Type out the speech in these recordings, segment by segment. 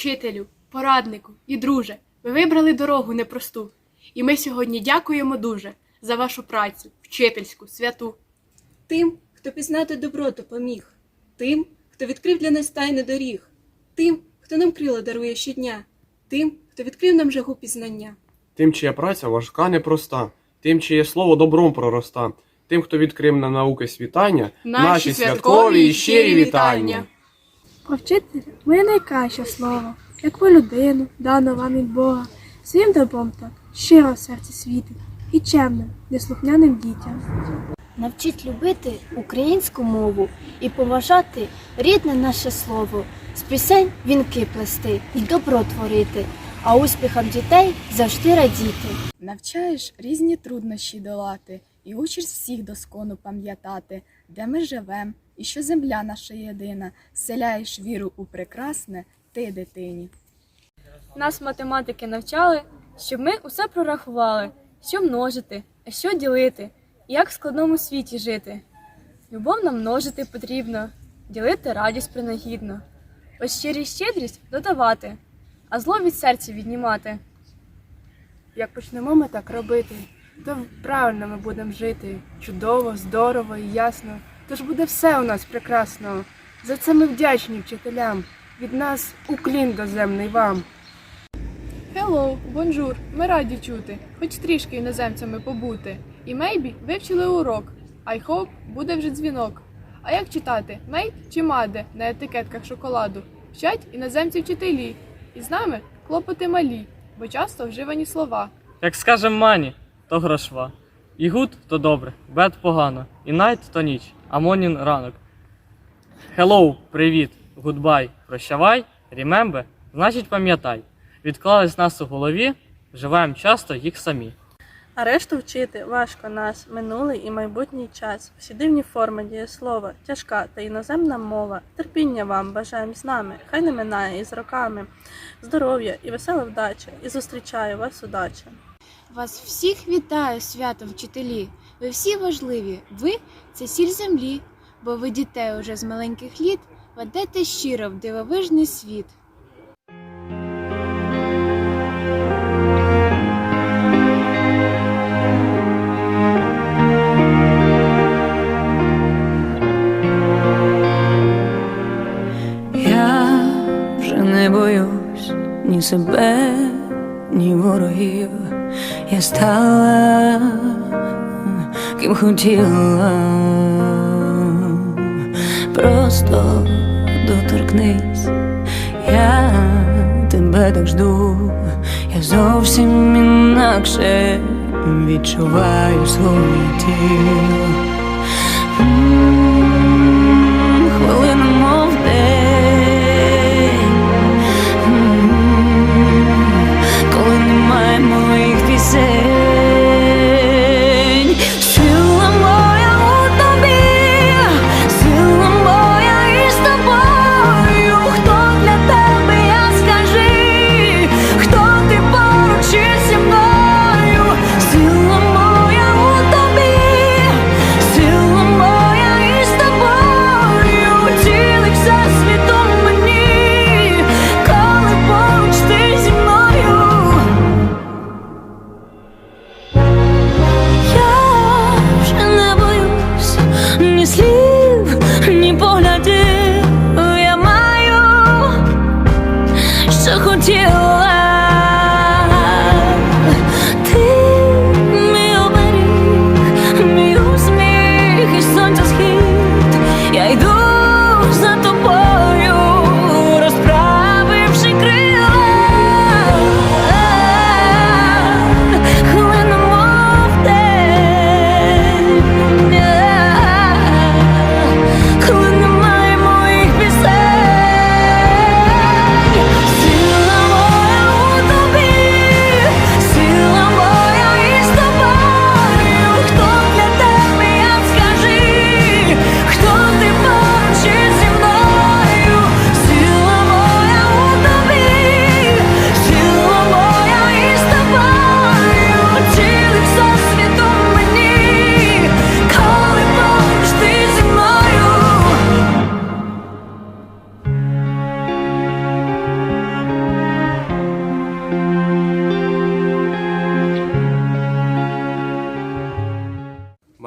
Учителю, пораднику і друже, ви вибрали дорогу непросту. І ми сьогодні дякуємо дуже за вашу працю, вчительську, святу. Тим, хто пізнати добро допоміг, тим, хто відкрив для нас тайни доріг, тим, хто нам крила дарує щодня, тим, хто відкрив нам жагу пізнання. Тим, чия праця важка непроста, тим, чиє слово добром пророста, тим, хто відкрив на науки світання, наші святкові і щирі вітання. Про вчителя моє найкраще слово, як про людину, дано вам від Бога, своїм добром так, щиро в серці світить, і чемним, неслухняним дітям. Навчить любити українську мову і поважати рідне наше слово, з пісень вінки плести і добро творити, а успіхам дітей завжди радіти. Навчаєш різні труднощі долати і учиш всіх доскону пам'ятати, де ми живем і що земля наша єдина, селяєш віру у прекрасне ти дитині. Нас математики навчали, щоб ми усе прорахували, що множити, а що ділити, і як в складному світі жити. Любов нам множити потрібно, ділити радість принагідно, ось щирість щедрість додавати, а зло від серця віднімати. Як почнемо ми так робити, то правильно ми будемо жити. Чудово, здорово і ясно. Тож буде все у нас прекрасно. За це ми вдячні вчителям. Від нас уклін доземний вам. Hello, бонжур, ми раді чути, хоч трішки іноземцями побути. І мейбі вивчили урок. I hope буде вже дзвінок. А як читати мейд чи маде на етикетках шоколаду? Вчать іноземці вчителі. І з нами клопоти малі, бо часто вживані слова. Як скажем мані, то грошва. І гуд то добре, бед погано, і найт то ніч, а монін ранок. Hello, привіт, гудбай, прощавай, remember, значить пам'ятай. Відклались нас у голові, вживаємо часто їх самі. А решту вчити важко нас, минулий і майбутній час. Всі дивні форми дієслова, тяжка та іноземна мова. Терпіння вам бажаємо з нами, хай не минає із роками. Здоров'я і весела вдача, і зустрічаю вас удача. Вас всіх вітаю, свято вчителі. Ви всі важливі. Ви це сіль землі, бо ви дітей уже з маленьких літ ведете щиро в дивовижний світ. Я вже не боюсь ні себе, ні ворогів. Я стала ким хотіла. Просто доторкнись, я тебе так жду, я зовсім інакше відчуваю своє тіло.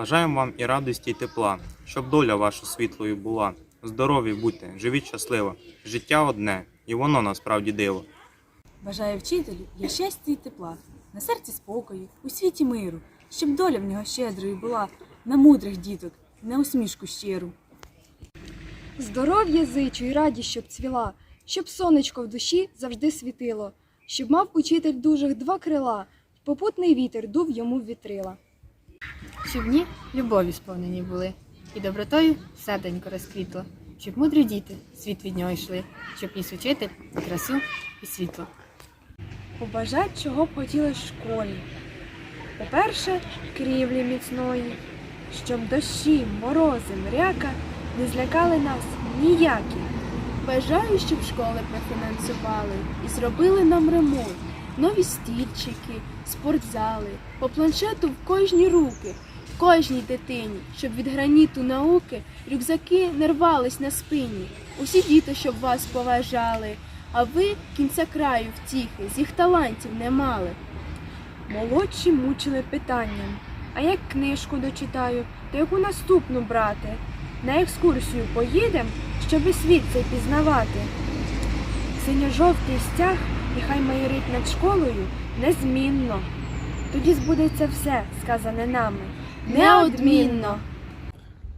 Бажаємо вам і радості, і тепла, щоб доля ваша світлою була. Здорові будьте, живіть щасливо. Життя одне, і воно насправді диво. Бажаю вчителю я щастя і тепла, на серці спокою, у світі миру, щоб доля в нього щедрою була, на мудрих діток, на усмішку щиру. Здоров'я зичу і радість, щоб цвіла, щоб сонечко в душі завжди світило, щоб мав учитель дужих два крила, попутний вітер дув йому в вітрила. Щоб дні любові сповнені були, і добротою серденько розквітло, щоб мудрі діти світ від нього йшли, щоб ніс учитель красу і світло. Побажать, чого б хотіли в школі. По-перше, крівлі міцної, щоб дощі, морози, мряка не злякали нас ніякі. Бажаю, щоб школи профінансували і зробили нам ремонт, нові стільчики, спортзали, по планшету в кожні руки, кожній дитині, щоб від граніту науки рюкзаки не рвались на спині. Усі діти, щоб вас поважали, а ви кінця краю втіхи, з їх талантів не мали. Молодші мучили питанням, а як книжку дочитаю, то яку наступну брати? На екскурсію поїдем, щоби світ цей пізнавати. Синьо-жовтий стяг нехай майорить над школою незмінно. Тоді збудеться все, сказане нами, неодмінно.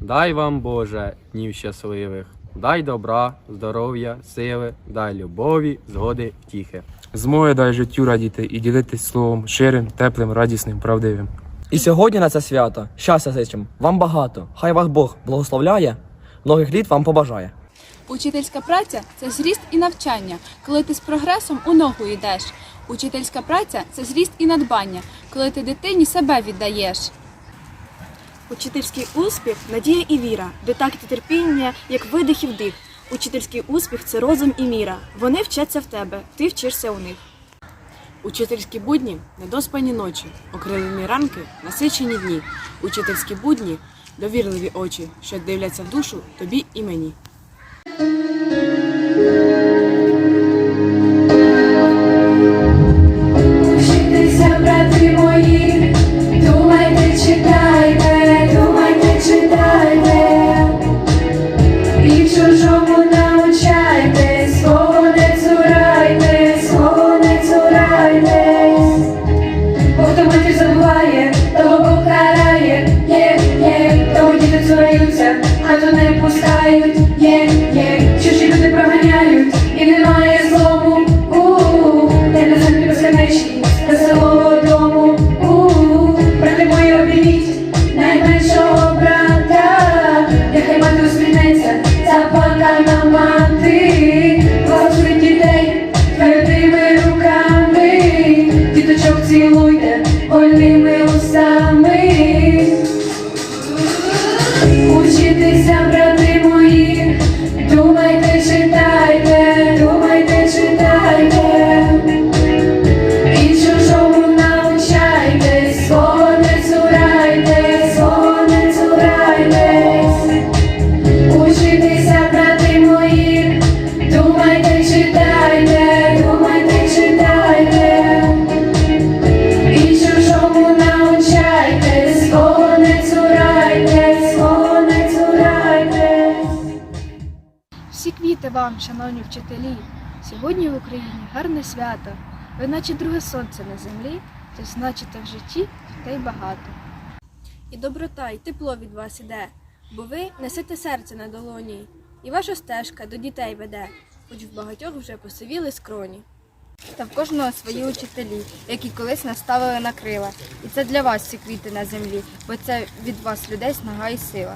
Дай вам, Боже, днів щасливих, дай добра, здоров'я, сили, дай любові, згоди, втіхи. Змоги дай життю радіти і ділитись словом ширим, теплим, радісним, правдивим. І сьогодні на це свято щастя зичим вам багато. Хай вас Бог благословляє, многих літ вам побажає. Учительська праця це зріст і навчання, коли ти з прогресом у ногу йдеш. Учительська праця це зріст і надбання, коли ти дитині себе віддаєш. Учительський успіх надія і віра, до такт і терпіння, як видих і вдих. Учительський успіх це розум і міра. Вони вчаться в тебе, ти вчишся у них. Учительські будні недоспані ночі, окрилені ранки, насичені дні. Учительські будні довірливі очі, що дивляться в душу тобі і мені. Вам, шановні вчителі, сьогодні в Україні гарне свято. Ви наче друге сонце на землі, то значите в житті дітей багато. І доброта, і тепло від вас іде, бо ви несете серце на долоні, і ваша стежка до дітей веде, хоч в багатьох вже посивіли скроні. Та в кожного свої учителі, які колись наставили на крила. І це для вас ці квіти на землі, бо це від вас людей снага і сила.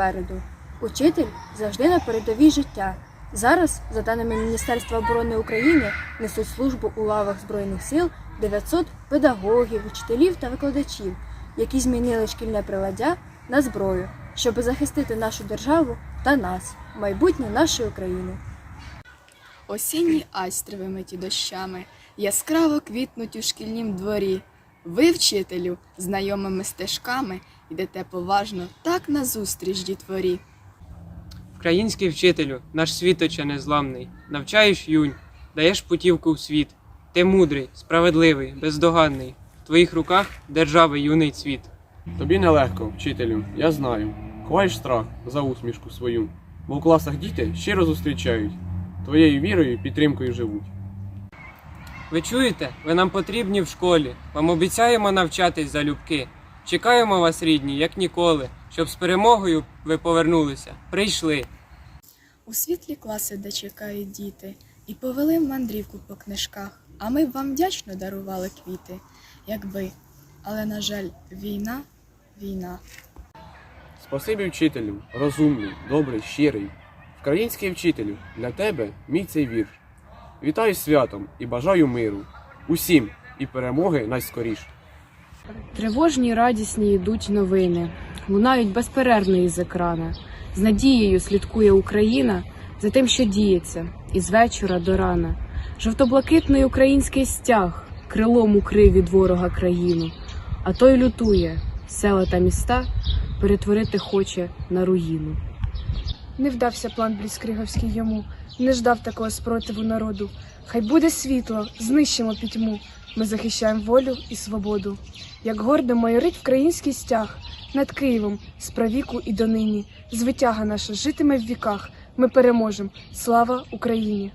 попереду. Учитель завжди на передовій життя. Зараз, за даними Міністерства оборони України, несуть службу у лавах Збройних сил 900 педагогів, вчителів та викладачів, які змінили шкільне приладдя на зброю, щоб захистити нашу державу та нас, майбутнє нашої України. Осінні айстри вимиті дощами, яскраво квітнуть у шкільнім дворі. Ви, вчителю, знайомими стежками, йдете поважно так назустріч дітворі. Український вчителю, наш світоче незламний, навчаєш юнь, даєш путівку в світ. Ти мудрий, справедливий, бездоганний. В твоїх руках держави юний цвіт. Тобі нелегко, вчителю, я знаю. Ховаєш страх за усмішку свою, бо в класах діти щиро зустрічають, твоєю вірою і підтримкою живуть. Ви чуєте? Ви нам потрібні в школі. Вам обіцяємо навчатись залюбки. Чекаємо вас, рідні, як ніколи, щоб з перемогою ви повернулися. Прийшли. У світлі класи, де чекають діти, і повели в мандрівку по книжках. А ми б вам вдячно дарували квіти, якби. Але, на жаль, війна, війна. Спасибі вчителю, розумний, добрий, щирий. Український вчителю, для тебе мій цей вірш. Вітаю святом і бажаю миру. Усім і перемоги найскоріш. Тривожні радісні йдуть новини, лунають безперервно із екрана. З надією слідкує Україна за тим, що діється, із вечора до рана. Жовто-блакитний український стяг крилом укрив від ворога країну, а той лютує села та міста перетворити хоче на руїну. Не вдався план бліскриговський йому, не ждав такого спротиву народу. Хай буде світло, знищимо пітьму. Ми захищаємо волю і свободу. Як гордо майорить український стяг над Києвом з правіку і донині. Звитяга наша житиме в віках. Ми переможемо. Слава Україні!